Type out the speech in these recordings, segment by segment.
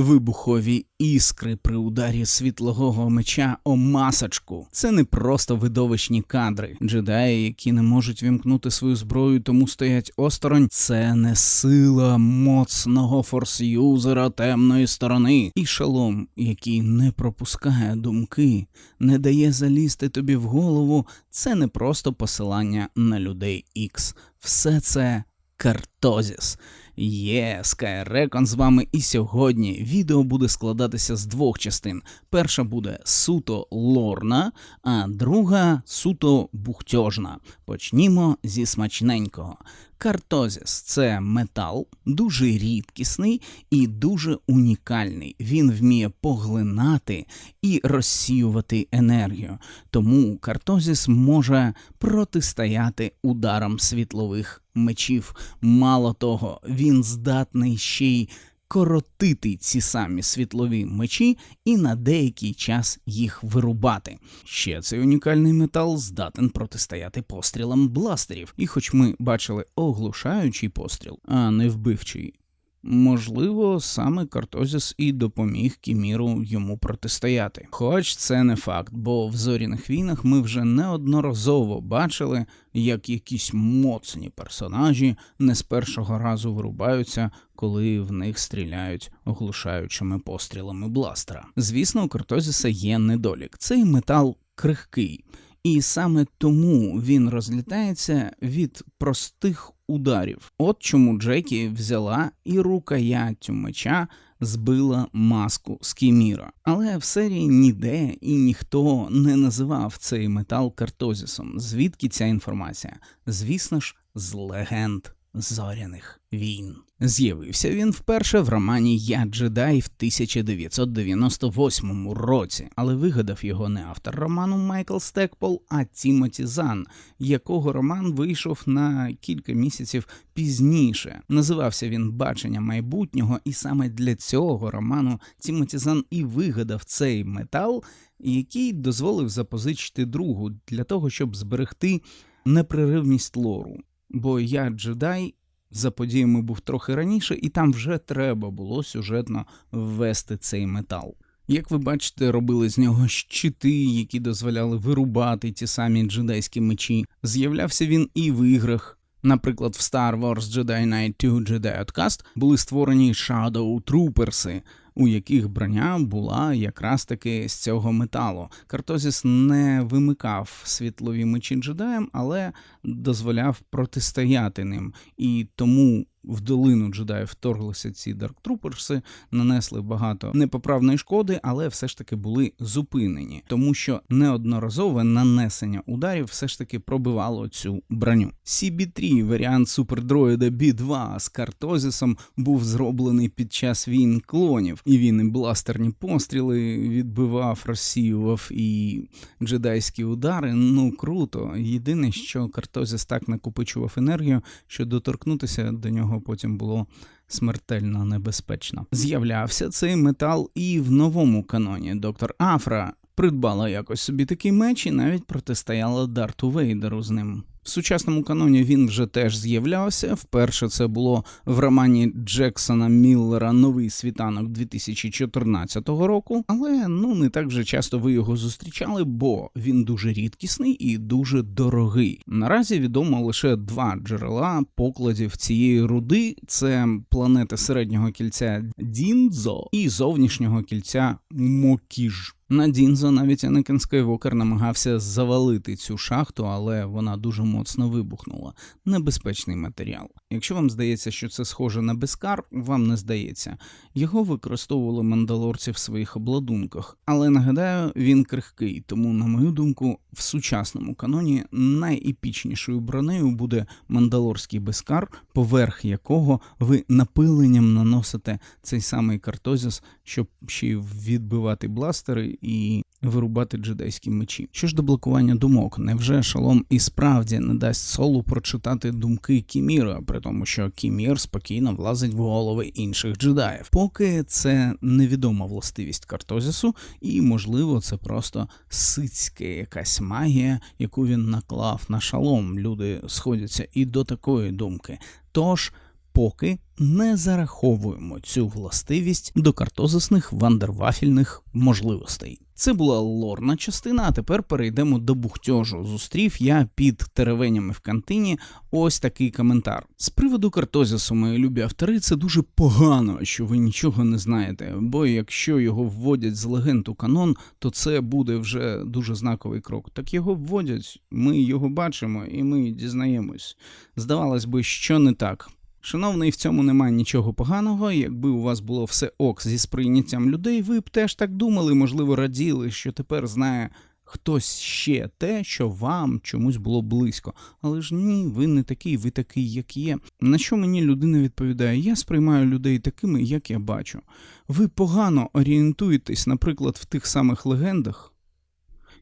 Вибухові іскри при ударі світлового меча о масочку. Це не просто видовищні кадри. Джедаї, які не можуть вімкнути свою зброю, тому стоять осторонь. Це не сила моцного форс-юзера темної сторони. І шалом, який не пропускає думки, не дає залізти тобі в голову. Це не просто посилання на людей X. Все це Картозіс. Є, Скайрекон з вами і сьогодні відео буде складатися з двох частин. Перша буде суто лорна, а друга суто бухтьожна. Почнімо зі смачненького. Картозіс це метал, дуже рідкісний і дуже унікальний. Він вміє поглинати і розсіювати енергію. Тому картозіс може протистояти ударам світлових мечів. Мало того, він здатний ще й коротити ці самі світлові мечі і на деякий час їх вирубати. Ще цей унікальний метал здатен протистояти пострілам бластерів, і хоч ми бачили оглушаючий постріл, а не вбивчий. Можливо, саме Картозіс і допоміг Кіміру йому протистояти. Хоч це не факт, бо в зоряних війнах ми вже неодноразово бачили, як якісь моцні персонажі не з першого разу вирубаються, коли в них стріляють оглушаючими пострілами бластера. Звісно, у Картозіса є недолік. Цей метал крихкий. І саме тому він розлітається від простих ударів. От чому Джекі взяла і рукояттю меча збила маску з Кіміра. Але в серії ніде і ніхто не називав цей метал картозісом. Звідки ця інформація? Звісно ж, з легенд зоряних війн. З'явився він вперше в романі Я Джедай в 1998 році, але вигадав його не автор роману Майкл Стекпол, а Тімоті Зан, якого роман вийшов на кілька місяців пізніше. Називався він Бачення майбутнього, і саме для цього роману Тімоті Зан і вигадав цей метал, який дозволив запозичити другу для того, щоб зберегти непреривність лору. Бо я джедай за подіями був трохи раніше, і там вже треба було сюжетно ввести цей метал. Як ви бачите, робили з нього щити, які дозволяли вирубати ті самі джедайські мечі. З'являвся він і в іграх. Наприклад, в Star Wars Jedi Knight 2 Jedi Outcast були створені Shadow Troopers, у яких броня була якраз таки з цього металу. Картозіс не вимикав світлові мечі джедаям, але дозволяв протистояти ним. І тому в долину джедаїв вторглися ці дарктруперси, нанесли багато непоправної шкоди, але все ж таки були зупинені, тому що неодноразове нанесення ударів все ж таки пробивало цю броню. CB3, варіант супердроїда B2 з картозісом, був зроблений під час війн клонів, і він і бластерні постріли відбивав, розсіював і джедайські удари. Ну круто. Єдине, що картозіс так накопичував енергію, що доторкнутися до нього потім було смертельно небезпечно. З'являвся цей метал і в новому каноні. Доктор Афра придбала якось собі такий меч і навіть протистояла Дарту Вейдеру з ним. В сучасному каноні він вже теж з'являвся. Вперше це було в романі Джексона Міллера Новий світанок 2014 року. Але ну не так вже часто ви його зустрічали, бо він дуже рідкісний і дуже дорогий. Наразі відомо лише два джерела покладів цієї руди: це планети середнього кільця Діндзо і зовнішнього кільця Мокіж. На Дінзо навіть Анакен Скайвокер намагався завалити цю шахту, але вона дуже моцно вибухнула. Небезпечний матеріал. Якщо вам здається, що це схоже на безкар, вам не здається. Його використовували мандалорці в своїх обладунках. Але нагадаю, він крихкий, тому, на мою думку, в сучасному каноні найепічнішою бронею буде мандалорський безкар, поверх якого ви напиленням наносите цей самий картозіс, щоб ще й відбивати бластери і вирубати джедайські мечі. Що ж до блокування думок, невже шалом і справді не дасть солу прочитати думки Кіміра, при тому, що Кімір спокійно влазить в голови інших джедаїв, поки це невідома властивість картозісу, і можливо це просто сицька якась магія, яку він наклав на шалом. Люди сходяться і до такої думки. Тож поки не зараховуємо цю властивість до картозисних вандервафільних можливостей. Це була лорна частина, а тепер перейдемо до бухтьожу. Зустрів я під теревенями в кантині ось такий коментар. З приводу картозісу, мої любі автори, це дуже погано, що ви нічого не знаєте, бо якщо його вводять з легенд у канон, то це буде вже дуже знаковий крок. Так його вводять, ми його бачимо і ми дізнаємось. Здавалось би, що не так. Шановний, в цьому немає нічого поганого. Якби у вас було все ок зі сприйняттям людей, ви б теж так думали, можливо, раділи, що тепер знає хтось ще те, що вам чомусь було близько. Але ж ні, ви не такий, ви такий, як є. На що мені людина відповідає? Я сприймаю людей такими, як я бачу. Ви погано орієнтуєтесь, наприклад, в тих самих легендах.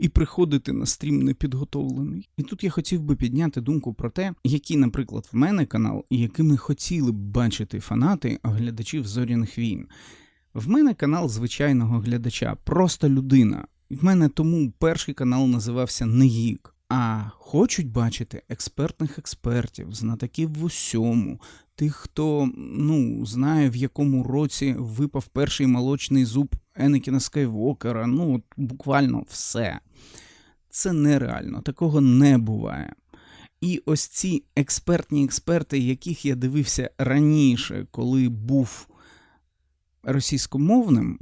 І приходити на стрім непідготовлений. І тут я хотів би підняти думку про те, який, наприклад, в мене канал, і якими хотіли б бачити фанати глядачів зоряних війн. В мене канал звичайного глядача, просто людина. В мене тому перший канал називався Неїк. А хочуть бачити експертних експертів, знатоків в усьому, тих, хто ну знає, в якому році випав перший молочний зуб Енекіна Скайвокера. Ну, от буквально все. Це нереально, такого не буває. І ось ці експертні експерти, яких я дивився раніше, коли був російськомовним,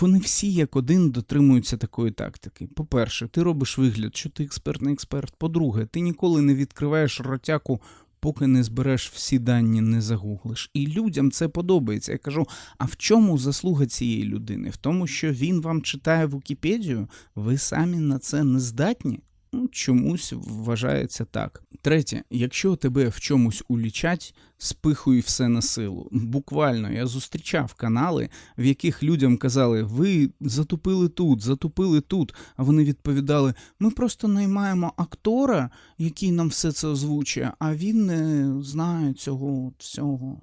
вони всі як один дотримуються такої тактики. По-перше, ти робиш вигляд, що ти експертний експерт. По-друге, ти ніколи не відкриваєш ротяку, поки не збереш всі дані, не загуглиш. І людям це подобається. Я кажу: а в чому заслуга цієї людини? В тому, що він вам читає Вікіпедію, ви самі на це не здатні? Ну, чомусь вважається так. Третє, якщо тебе в чомусь улічать, спихуй все на силу. Буквально я зустрічав канали, в яких людям казали, ви затупили тут, затупили тут. А вони відповідали: ми просто наймаємо актора, який нам все це озвучує, а він не знає цього всього.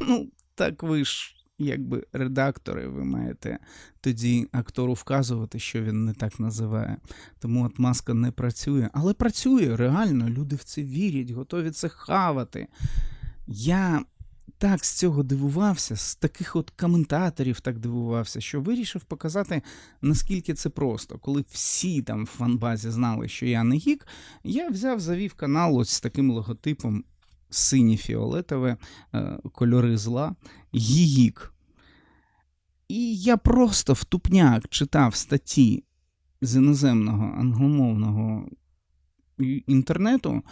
Ну, так ви ж. Якби редактори, ви маєте тоді актору вказувати, що він не так називає. Тому от маска не працює. Але працює реально, люди в це вірять, готові це хавати. Я так з цього дивувався, з таких от коментаторів так дивувався, що вирішив показати, наскільки це просто. Коли всі там в фанбазі знали, що я не гік, я взяв, завів канал ось з таким логотипом синє-фіолетове, е, кольори зла, гігік. І я просто в тупняк читав статті з іноземного англомовного інтернету,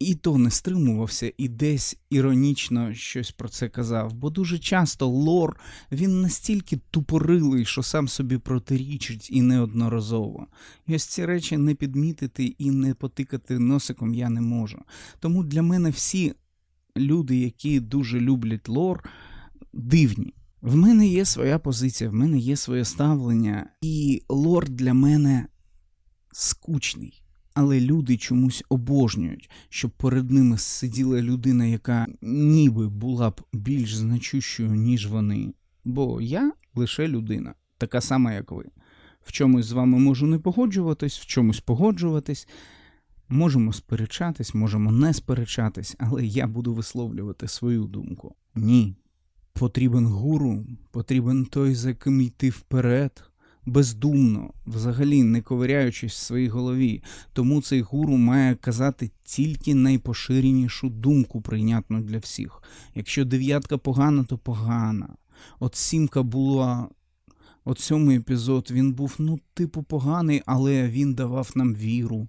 і то не стримувався, і десь іронічно щось про це казав. Бо дуже часто лор він настільки тупорилий, що сам собі протирічить і неодноразово. І ось ці речі не підмітити і не потикати носиком я не можу. Тому для мене всі люди, які дуже люблять лор, дивні. В мене є своя позиція, в мене є своє ставлення, і лор для мене скучний. Але люди чомусь обожнюють, щоб перед ними сиділа людина, яка ніби була б більш значущою, ніж вони. Бо я лише людина, така сама, як ви. В чомусь з вами можу не погоджуватись, в чомусь погоджуватись. Можемо сперечатись, можемо не сперечатись, але я буду висловлювати свою думку. Ні. Потрібен гуру, потрібен той, за ким йти вперед, бездумно, взагалі не ковиряючись в своїй голові. Тому цей гуру має казати тільки найпоширенішу думку, прийнятну для всіх. Якщо дев'ятка погана, то погана. От сімка була. От сьомий епізод він був, ну, типу, поганий, але він давав нам віру.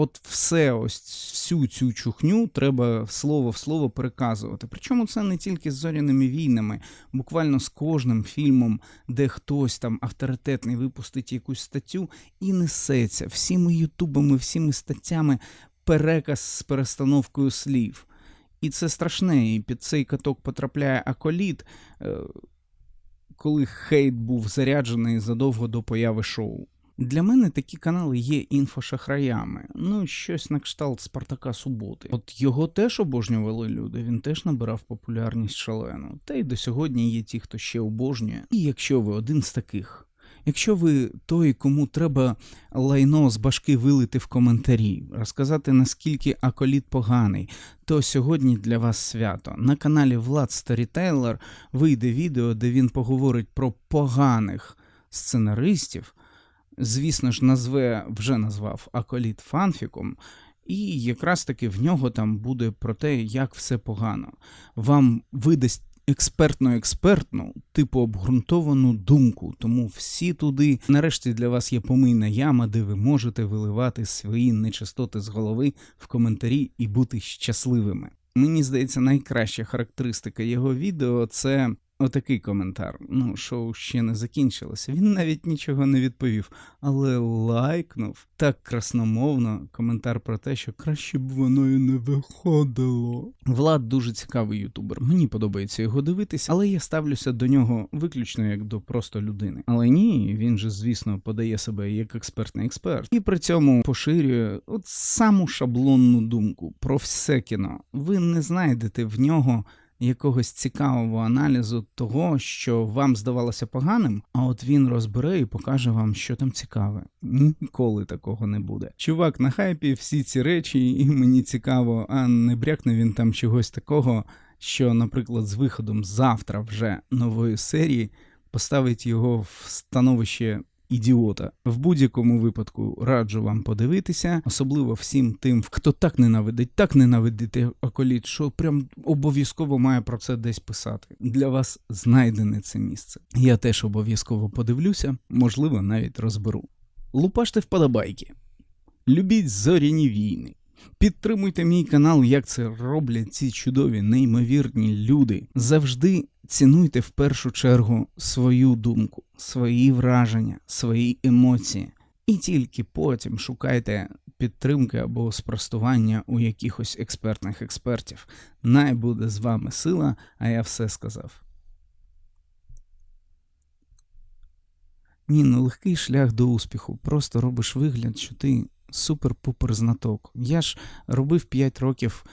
От все, ось всю цю чухню треба слово в слово переказувати. Причому це не тільки з зоряними війнами, буквально з кожним фільмом, де хтось там авторитетний випустить якусь статтю і несеться всіми ютубами, всіми статтями переказ з перестановкою слів. І це страшне, і під цей каток потрапляє аколіт, е, коли хейт був заряджений задовго до появи шоу. Для мене такі канали є інфошахраями. Ну, щось на кшталт Спартака Суботи. От його теж обожнювали люди, він теж набирав популярність шалену. Та й до сьогодні є ті, хто ще обожнює. І якщо ви один з таких, Якщо ви той, кому треба лайно з башки вилити в коментарі, розказати наскільки аколіт поганий, то сьогодні для вас свято. На каналі Влад Сторітейлер вийде відео, де він поговорить про поганих сценаристів. Звісно ж, назве вже назвав Аколіт фанфіком, і якраз таки в нього там буде про те, як все погано. Вам видасть експертно-експертну, типу обґрунтовану думку. Тому всі туди. Нарешті для вас є помийна яма, де ви можете виливати свої нечистоти з голови в коментарі і бути щасливими. Мені здається, найкраща характеристика його відео це отакий коментар. Ну, шоу ще не закінчилося. Він навіть нічого не відповів, але лайкнув так красномовно коментар про те, що краще б воно і не виходило. Влад дуже цікавий ютубер. Мені подобається його дивитися, але я ставлюся до нього виключно як до просто людини. Але ні, він же, звісно, подає себе як експертний експерт, і при цьому поширює от саму шаблонну думку про все кіно. Ви не знайдете в нього якогось цікавого аналізу того, що вам здавалося поганим, а от він розбере і покаже вам, що там цікаве. Ніколи такого не буде. Чувак на хайпі всі ці речі, і мені цікаво, а не брякне він там чогось такого, що, наприклад, з виходом завтра вже нової серії поставить його в становище. Ідіота в будь-якому випадку раджу вам подивитися, особливо всім тим, хто так ненавидить, так ненавидить аколіт, що прям обов'язково має про це десь писати. Для вас знайдене це місце. Я теж обов'язково подивлюся, можливо, навіть розберу. Лупаште вподобайки, любіть зоряні війни. Підтримуйте мій канал, як це роблять ці чудові, неймовірні люди. Завжди цінуйте в першу чергу свою думку, свої враження, свої емоції, і тільки потім шукайте підтримки або спростування у якихось експертних експертів. Най буде з вами сила, а я все сказав. Ні, не легкий шлях до успіху. Просто робиш вигляд, що ти супер-пупер знаток. Я ж робив 5 років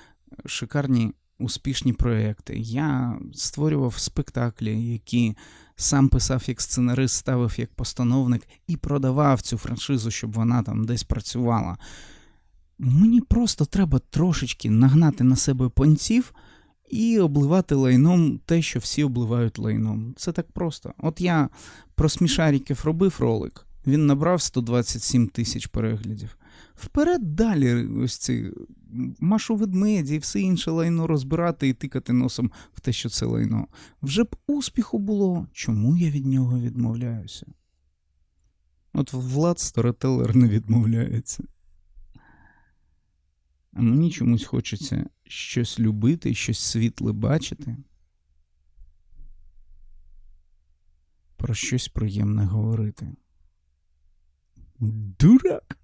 шикарні успішні проекти. Я створював спектаклі, які сам писав як сценарист, ставив як постановник і продавав цю франшизу, щоб вона там десь працювала. Мені просто треба трошечки нагнати на себе понців і обливати лайном те, що всі обливають лайном. Це так просто. От я про смішаріків робив ролик. Він набрав 127 тисяч переглядів. Вперед далі ось ці машу ведмеді і все інше лайно розбирати і тикати носом в те, що це лайно. Вже б успіху було. Чому я від нього відмовляюся? От Влад Сторителер не відмовляється. А мені чомусь хочеться щось любити, щось світле бачити. Про щось приємне говорити. Дурак.